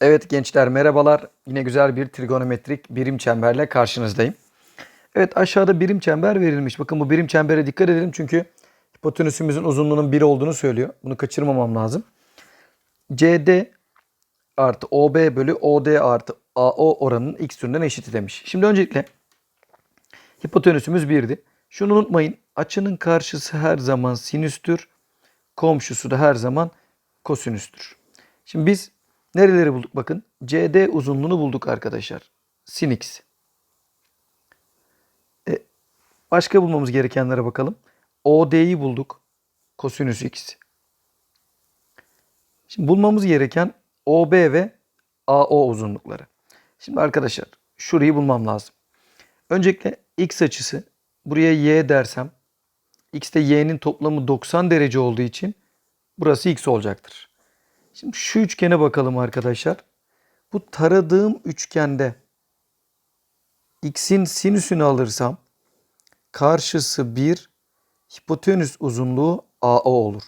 Evet gençler merhabalar. Yine güzel bir trigonometrik birim çemberle karşınızdayım. Evet aşağıda birim çember verilmiş. Bakın bu birim çembere dikkat edelim çünkü hipotenüsümüzün uzunluğunun 1 olduğunu söylüyor. Bunu kaçırmamam lazım. CD artı OB bölü OD artı AO oranının x türünden eşiti demiş. Şimdi öncelikle hipotenüsümüz 1'di. Şunu unutmayın. Açının karşısı her zaman sinüstür. Komşusu da her zaman kosinüstür. Şimdi biz nereleri bulduk? Bakın CD uzunluğunu bulduk arkadaşlar. Sin x. E, başka bulmamız gerekenlere bakalım. OD'yi bulduk. Kosinüs x. Şimdi bulmamız gereken OB ve AO uzunlukları. Şimdi arkadaşlar şurayı bulmam lazım. Öncelikle x açısı buraya y dersem x de y'nin toplamı 90 derece olduğu için burası x olacaktır. Şimdi şu üçgene bakalım arkadaşlar. Bu taradığım üçgende x'in sinüsünü alırsam karşısı 1 hipotenüs uzunluğu AO olur.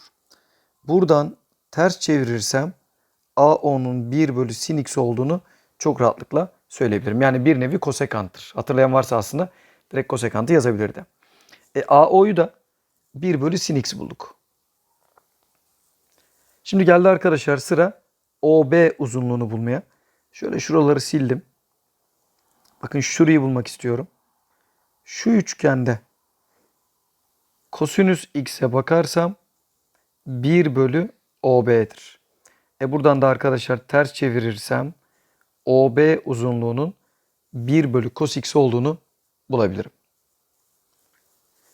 Buradan ters çevirirsem AO'nun 1 bölü sin x olduğunu çok rahatlıkla söyleyebilirim. Yani bir nevi kosekanttır. Hatırlayan varsa aslında direkt kosekantı yazabilirdi. E, AO'yu da 1 bölü sin x bulduk. Şimdi geldi arkadaşlar sıra OB uzunluğunu bulmaya. Şöyle şuraları sildim. Bakın şurayı bulmak istiyorum. Şu üçgende kosinüs x'e bakarsam 1 bölü OB'dir. E buradan da arkadaşlar ters çevirirsem OB uzunluğunun 1 bölü cos x olduğunu bulabilirim.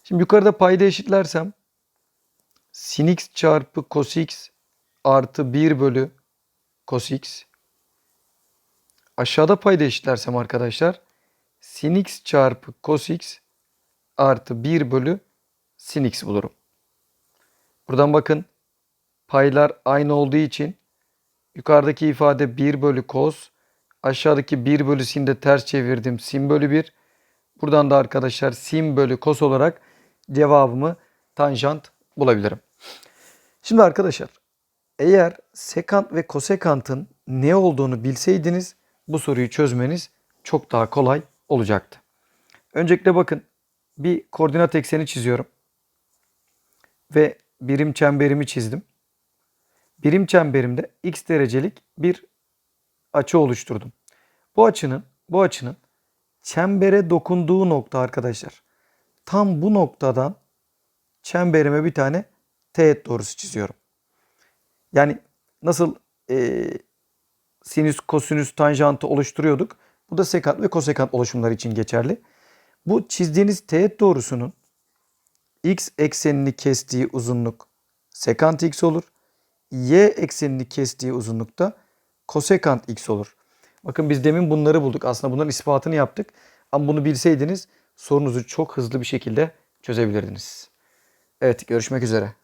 Şimdi yukarıda payda eşitlersem sin x çarpı cos x artı 1 bölü cos x. Aşağıda payda eşitlersem arkadaşlar sin x çarpı cos x artı 1 bölü sin x bulurum. Buradan bakın paylar aynı olduğu için yukarıdaki ifade 1 bölü cos aşağıdaki 1 bölü sin de ters çevirdim sin bölü 1. Buradan da arkadaşlar sin bölü cos olarak cevabımı tanjant bulabilirim. Şimdi arkadaşlar eğer sekant ve kosekantın ne olduğunu bilseydiniz bu soruyu çözmeniz çok daha kolay olacaktı. Öncelikle bakın bir koordinat ekseni çiziyorum. Ve birim çemberimi çizdim. Birim çemberimde x derecelik bir açı oluşturdum. Bu açının bu açının çembere dokunduğu nokta arkadaşlar. Tam bu noktadan çemberime bir tane teğet doğrusu çiziyorum. Yani nasıl e, sinüs, kosinüs, tanjantı oluşturuyorduk. Bu da sekant ve kosekant oluşumları için geçerli. Bu çizdiğiniz teğet doğrusunun x eksenini kestiği uzunluk sekant x olur. Y eksenini kestiği uzunlukta kosekant x olur. Bakın biz demin bunları bulduk. Aslında bunların ispatını yaptık. Ama bunu bilseydiniz sorunuzu çok hızlı bir şekilde çözebilirdiniz. Evet görüşmek üzere.